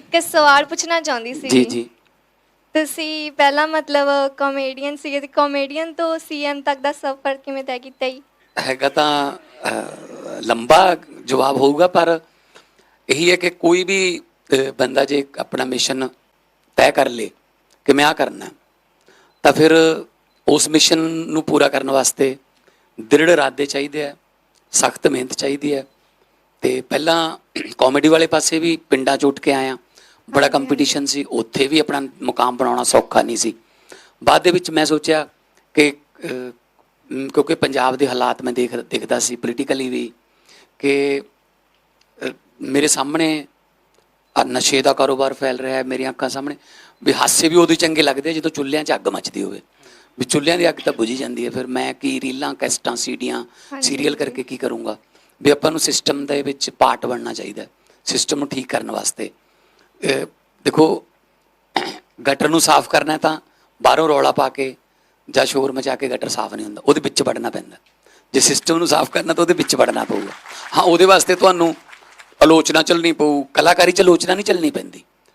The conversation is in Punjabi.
ਇੱਕ ਸਵਾਲ ਪੁੱਛਣਾ ਚਾਹੁੰਦੀ ਸੀ। ਜੀ ਜੀ। ਤੁਸੀਂ ਪਹਿਲਾਂ ਮਤਲਬ ਕਾਮੇਡੀਅਨ ਸੀਗੇ ਤੇ ਕਾਮੇਡੀਅਨ ਤੋਂ ਸੀਐਮ ਤੱਕ ਦਾ ਸਫ਼ਰ ਕਿਵੇਂ ਤੈਅ ਕੀਤਾ ਜੀ? ਹੈਗਾ ਤਾਂ ਅਹ, ਲੰਬਾ ਜਵਾਬ ਹੋਊਗਾ ਪਰ ਇਹੀ ਹੈ ਕਿ ਕੋਈ ਵੀ ਅਹ, ਬੰਦਾ ਜੇ ਆਪਣਾ ਮਿਸ਼ਨ ਤੈਅ ਕਰ ਲੇ ਕਿ ਮੈਂ ਆ ਕਰਨਾ ਹੈ, ਤਾਂ ਫਿਰ ਉਸ ਮਿਸ਼ਨ ਨੂੰ ਪੂਰਾ ਕਰਨ ਵਾਸਤੇ ਦ੍ਰਿੜ ਇਰਾਦੇ ਚਾਹੀਦੇ ਆ ਸਖਤ ਮਿਹਨਤ ਚਾਹੀਦੀ ਹੈ। ਤੇ ਪਹਿਲਾਂ ਕਾਮੇਡੀ ਵਾਲੇ ਪਾਸੇ ਵੀ ਪਿੰਡਾਂ ਚ ਉੱਠ ਕੇ ਆਇਆ। ਬੜਾ ਕੰਪੀਟੀਸ਼ਨ ਸੀ ਉੱਥੇ ਵੀ ਆਪਣਾ ਮੁਕਾਮ ਬਣਾਉਣਾ ਸੌਖਾ ਨਹੀਂ ਸੀ। ਬਾਅਦ ਦੇ ਵਿੱਚ ਮੈਂ ਸੋਚਿਆ ਕਿ ਕਿਉਂਕਿ ਪੰਜਾਬ ਦੇ ਹਾਲਾਤ ਮੈਂ ਦੇਖ ਦੇਖਦਾ ਸੀ ਪੋਲੀਟੀਕਲੀ ਵੀ ਕਿ ਮੇਰੇ ਸਾਹਮਣੇ ਨਸ਼ੇ ਦਾ ਕਾਰੋਬਾਰ ਫੈਲ ਰਿਹਾ ਹੈ ਮੇਰੀਆਂ ਅੱਖਾਂ ਸਾਹਮਣੇ। ਵੀ ਹਾਸੇ ਵੀ ਉਦੋਂ ਚੰਗੇ ਲੱਗਦੇ ਜਦੋਂ ਚੁੱਲ੍ਹਿਆਂ 'ਚ ਅੱਗ ਮੱਚਦੀ ਹੋਵੇ। ਵੀ ਚੁੱਲ੍ਹਿਆਂ ਦੀ ਅੱਗ ਤਾਂ ਬੁਝੀ ਜਾਂਦੀ ਹੈ ਫਿਰ ਮੈਂ ਕੀ ਰੀਲਾਂ ਕੈਸਟਾਂ ਸੀਡੀਆਂ ਸੀਰੀਅਲ ਕਰਕੇ ਕੀ ਕਰੂੰਗਾ? ਵੀ ਆਪਾਂ ਨੂੰ ਸਿਸਟਮ ਦੇ ਵਿੱਚ ਪਾਰਟ ਬਣਨਾ ਚਾਹੀਦਾ ਸਿਸਟਮ ਨੂੰ ਠੀਕ ਕਰਨ ਵਾਸਤੇ। ਦੇਖੋ, ਗਟਰ ਨੂੰ ਸਾਫ਼ ਕਰਨਾ ਤਾਂ ਬਾਹਰੋਂ ਰੌਲਾ ਪਾ ਕੇ ਜਾਂ ਸ਼ੋਰ ਮਚਾ ਕੇ ਗਟਰ ਸਾਫ਼ ਨਹੀਂ ਹੁੰਦਾ, ਉਹਦੇ ਵਿੱਚ ਵੜਨਾ ਪੈਂਦਾ। ਜੇ ਸਿਸਟਮ ਨੂੰ ਸਾਫ਼ ਕਰਨਾ ਤਾਂ ਉਹਦੇ ਵਿੱਚ ਵੜਨਾ ਪਊਗਾ। ਹਾਂ, ਉਹਦੇ ਵਾਸਤੇ ਤੁਹਾਨੂੰ ਆਲੋਚਨਾ ਚੱਲਣੀ ਪਊ, ਕਲਾਕਾਰੀ ਚ ਆਲੋਚਨਾ ਨਹੀਂ ਚੱਲਣੀ ਪੈਂਦੀ।